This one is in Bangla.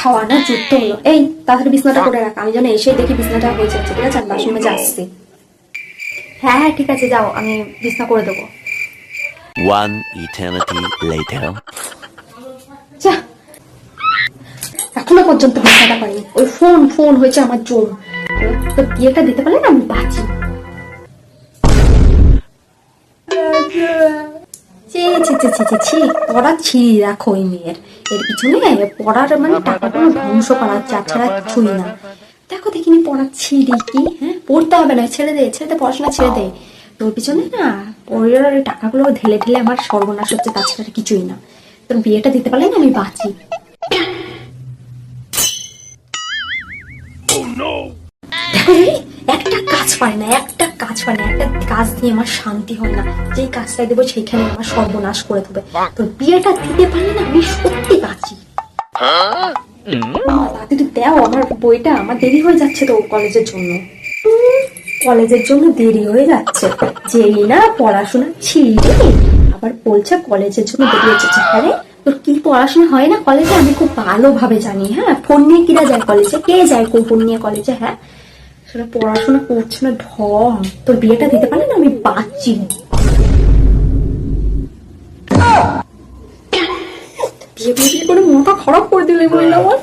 খাওয়ানোর যুদ্ধ হলো। এই তাড়াতাড়ি বিছনাটা করে রাখ আমি যেন এসে দেখি বিছনাটা হয়ে যাচ্ছে ঠিক আছে? আমি বাসন মেজে আসছি হ্যাঁ হ্যাঁ ঠিক আছে যাও আমি বিছনা করে দেবো। One eternity later. যা। এখনও পর্যন্ত বিছনাটা পাইনি। ওই ফোন ফোন হয়েছে আমার জোর। তো বিয়েটা দিতে পারলে না আমি বাঁচি। ছি ছি পড়া ছিঁড়ি রাখো ওই মেয়ের। এর পিছনে পড়ার মানে টাকাগুলো ধ্বংস করা হচ্ছে আর কিছুই না। দেখো দেখিনি পড়া ছিঁড়ি কি হ্যাঁ? পড়তে হবে না ছেড়ে দে ছেড়ে দে পড়াশোনা ছেড়ে দে। তোর পিছনে না পড়ার ওই টাকাগুলো ঢেলে ঢেলে আমার সর্বনাশ হচ্ছে তাছাড়া কিছুই না। তোর বিয়েটা দিতে পারলে না আমি বাঁচি। দেখো রে একটা কাজ পারে না, একটা কাজ পারে না, একটা কাজ দিয়ে আমার শান্তি হয় না। যেই কাজটা দেবো সেইখানে আমার সর্বনাশ করে দেবে। তো বিয়েটা দিতে পারলে না, আমি সত্যি বাঁচি। তাড়াতাড়ি দেও, আমার বইটা আমার দেরি হয়ে যাচ্ছে তো কলেজের জন্য। কলেজের জন্য দেরি হয়ে যাচ্ছে। যেই না পড়াশোনা ছিঁড়ে আবার বলছে কলেজের জন্য দেরি হচ্ছে। আরে তোর কি পড়াশোনা হয় না কলেজে? আমি খুব ভালোভাবে জানি হ্যাঁ? ফোন নিয়ে কিরা যায় কলেজে? কে যায় কোন ফোন নিয়ে কলেজে হ্যাঁ? সেটা পড়াশোনা করছে না ঢং তোর বিয়েটা দিতে পারলে না আমি পাচ্ছি বিয়ে বিয়ে করে মনটা খারাপ করে দিলে বললাম আমার